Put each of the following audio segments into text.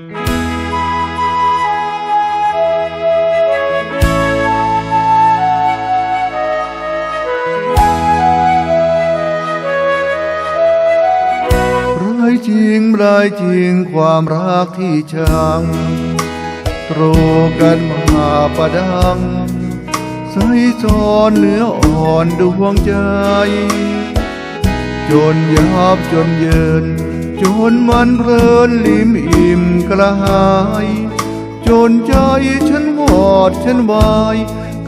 ร้ายจริงร้ายจริงความรักที่ชังตรกันมาประดังใส่จอนเนื้ออ่อนดวงใจ จนยับจนเยิน จนมันเพลินลิมอิ่มกระหาย จนใจฉันวอดฉันวาย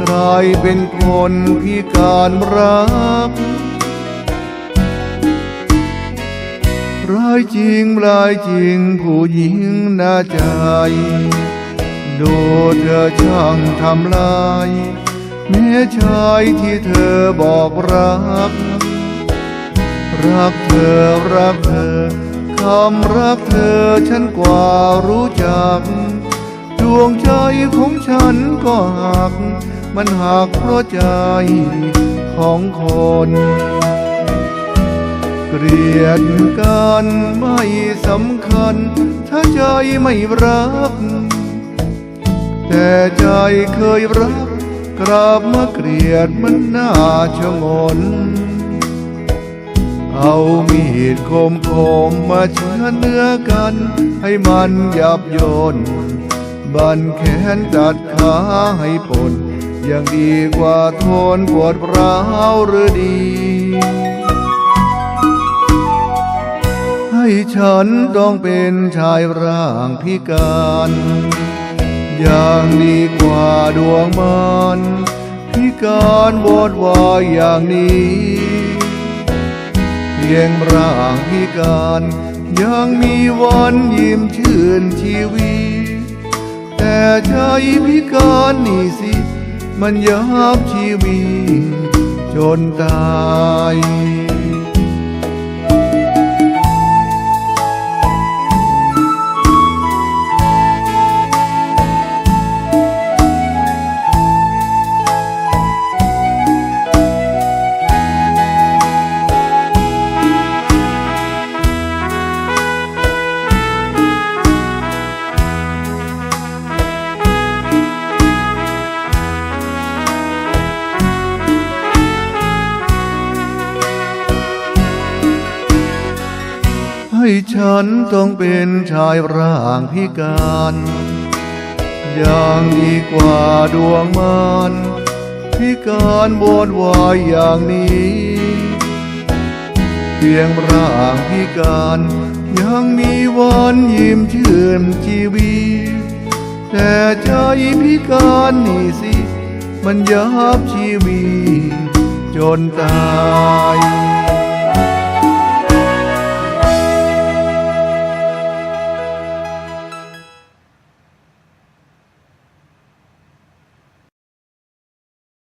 กลายเป็นคนพิการรัก ร้ายจริงร้ายจริงผู้หญิงน่าใจ ดูเธอช่างทำลายแม้ชายที่เธอบอกรัก รักเธอรักเธอ คำรักเธอฉันกว่ารู้จัก ดวงใจของฉันก็หัก มันหักเพราะใจของคน เกลียดกันไม่สำคัญ ถ้าใจไม่รัก แต่ใจเคยรัก กลับมาเกลียดมันน่าชงน เอามีดคมคมมาเชื้อเนื้อกัน ให้มันยับยนบันแขนตัดขาให้ปนยังดีกว่าทนปวดร้าวหรือดี ให้ฉันต้องเป็นชายร่างพิการอย่างดีกว่าดวงมัน พิการวอดวายอย่างนี้ เพียงร่างพิการ ยังมีวันยิ้มชื่นชีวีแต่ใจพิการนี่สิ มันยับชีวีจนตาย ให้ฉันต้องเป็นชายร่างพิการ อย่างดีกว่าดวงมันพิการบวดวายอย่างนี้ เพียงร่างพิการ ยังมีวันยิ้มชื่นชีวิตแต่ใจพิการนี่สิ มันยับชีวิตจนตาย